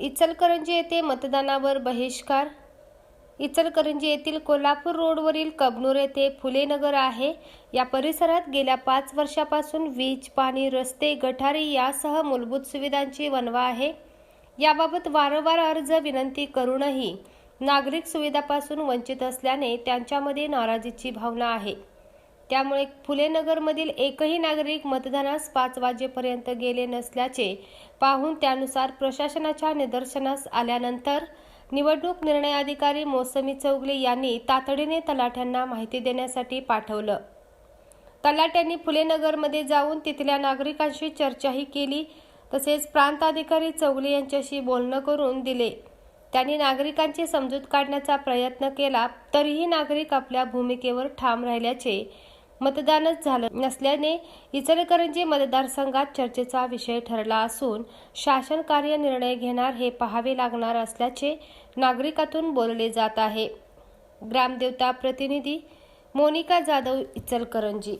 इचलकरंजी येथे मतदानावर बहिष्कार. इचलकरंजी येथील कोल्हापूर रोडवरील कबनूर येथे फुलेनगर आहे. या परिसरात गेल्या पाच वर्षापासून वीज पाणी रस्ते गटारी यासह मूलभूत सुविधांची वणवा आहे. याबाबत वारंवार अर्ज विनंती करूनही नागरिक सुविधापासून वंचित असल्याने त्यांच्यामध्ये नाराजीची भावना आहे. त्यामुळे फुलेनगरमधील एकही नागरिक मतदानास पाच वाजेपर्यंत गेले नसल्याचे पाहून त्यानुसार प्रशासनाच्या निदर्शनास आल्यानंतर निवडणूक निर्णय अधिकारी मोसमी चौगले यांनी तातडीने तलाठ्यांना माहिती देण्यासाठी पाठवलं. तलाट्यांनी फुलेनगरमध्ये जाऊन तिथल्या नागरिकांशी चर्चाही केली तसेच प्रांताधिकारी चौगले यांच्याशी बोलणं करून दिले. त्यांनी नागरिकांची समजूत काढण्याचा प्रयत्न केला तरीही नागरिक आपल्या भूमिकेवर ठाम राहिल्याचे मतदानच झालं नसल्याने इचलकरंजी मतदारसंघात चर्चेचा विषय ठरला असून शासन कार्य निर्णय घेणार हे पाहावे लागणार असल्याचे नागरिकातून बोलले जात आहे. ग्रामदेवता प्रतिनिधी मोनिका जाधव इचलकरंजी